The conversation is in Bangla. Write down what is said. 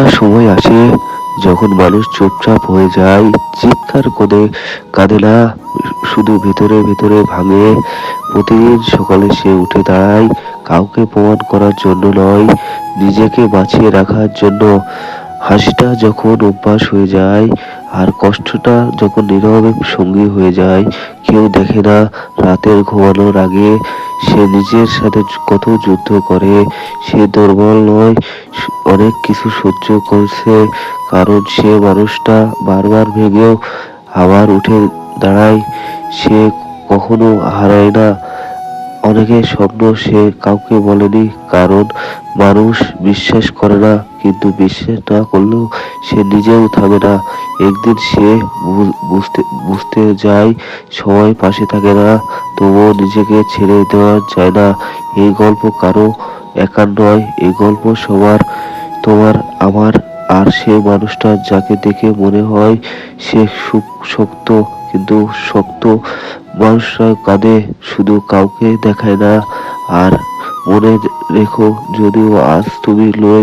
একটা সময় আসে যখন মানুষ চুপচাপ হয়ে যায়, চিৎকার করে কাঁদে না, শুধু ভিতরে ভিতরে ভাঙে। প্রতিদিন সকালে সে উঠে দাঁড়ায়, কাউকে প্রমাণ করার জন্য নয়, নিজেকে বাঁচিয়ে রাখার জন্য। হাসিটা যখন অভ্যাস হয়ে যায় আর কষ্টটা যখন নীরবে সঙ্গী হয়ে যায়, কেউ দেখে না রাতের ঘুমানোর আগে সে নিজের সাথে কত যুদ্ধ করে, সে দুর্বল নয় অনেক কিছু সহ্য করছে, কারণ সে মানুষটা বারবার ভেঙেও আবার উঠে দাঁড়ায়, সে কখনো হারায় না। অনেকের স্বপ্ন সে কাউকে বলেনি, কারণ মানুষ বিশ্বাস করে না, কিন্তু বিশ্বাস না করলেও সে নিজেও থামে না। একদিন সে বুঝতে বুঝতে যায় সবাই পাশে থাকে না, তবুও নিজেকে ছেড়ে দেওয়া যায় না। এই গল্প কারও একার নয় এই গল্প সবার, তোমার, আমার, আর সে মানুষটা যাকে দেখে মনে হয় সে সুখ- শক্ত, কিন্তু শক্ত মানুষরা কাঁদে শুধু কাউকে দেখায় না আর মনে রেখো যদিও আজ তুমি লয়ে